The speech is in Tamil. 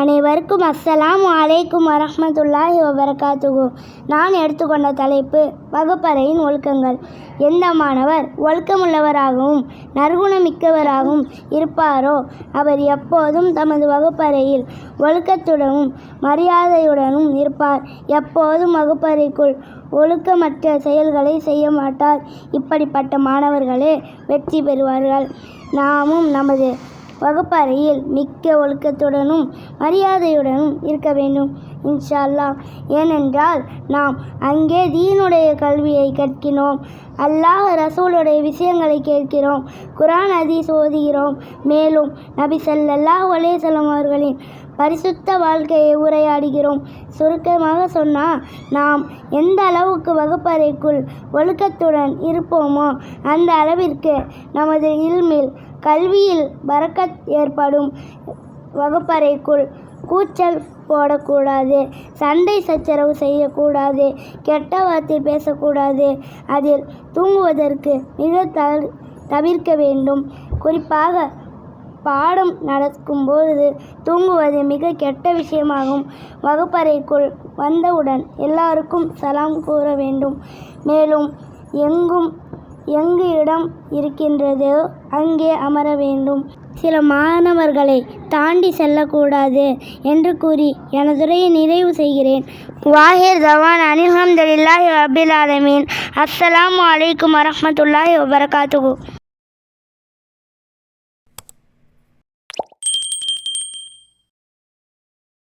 அனைவருக்கும் அஸ்ஸலாம் அலைக்கும் வரமத்துல்லாஹி வபரகாத்துகு நான் எடுத்துக்கொண்ட தலைப்பு வகுப்பறையின் ஒழுக்கங்கள். எந்த மாணவர் ஒழுக்கமுள்ளவராகவும் நற்குணமிக்கவராகவும் இருப்பாரோ? அவர் எப்போதும் தமது வகுப்பறையில் ஒழுக்கத்துடனும் மரியாதையுடனும் இருப்பார். எப்போதும் வகுப்பறைக்குள் ஒழுக்கமற்ற செயல்களை செய்ய மாட்டார். இப்படிப்பட்ட மாணவர்களே வெற்றி பெறுவார்கள். நாமும் நமது வகுப்பறையில் மிக்க ஒழுக்கத்துடனும் மரியாதையுடனும் இருக்க வேண்டும். இன்ஷால்லா ஏனென்றால் நாம் அங்கே தீனுடைய கல்வியை கற்கிறோம் அல்லாஹ் ரசூலுடைய விஷயங்களை கேட்கிறோம். குரான் அதி சோதுகிறோம் மேலும் நபி சல்லாஹ் அலைஹி அவர்களின் பரிசுத்த வாழ்க்கையை உரையாடுகிறோம். சுருக்கமாக சொன்னால் நாம் எந்த அளவுக்கு வகுப்பறைக்குள் ஒழுக்கத்துடன் இருப்போமோ அந்த அளவிற்கு நமது இல்மில் கல்வியில் பரக்கத் ஏற்படும் வகுப்பறைக்குள் கூச்சல் போடக்கூடாது சண்டை சச்சரவு செய்யக்கூடாது கெட்ட வார்த்தை பேசக்கூடாது. அதில் தூங்குவதற்கு மிக த தவிர்க்க வேண்டும். குறிப்பாக பாடம் நடக்கும்போது தூங்குவது மிக கெட்ட விஷயமாகும். வகுப்பறைக்குள் வந்தவுடன் எல்லாருக்கும் சலாம் கூற வேண்டும். மேலும் எங்கும் எங்கு இடம் இருக்கின்றதோ அங்கே அமர வேண்டும். சில மாணவர்களை தாண்டி செல்லக்கூடாது என்று கூறி எனதுரையை நிறைவு செய்கிறேன். வாஹிர் தவான் அனில்ஹம்துலில்லாஹி அப்துல் ஆலமீன். அஸ்ஸலாம் வலைக்கும் வரமத்துல்லாஹி வபரகாத்துஹு.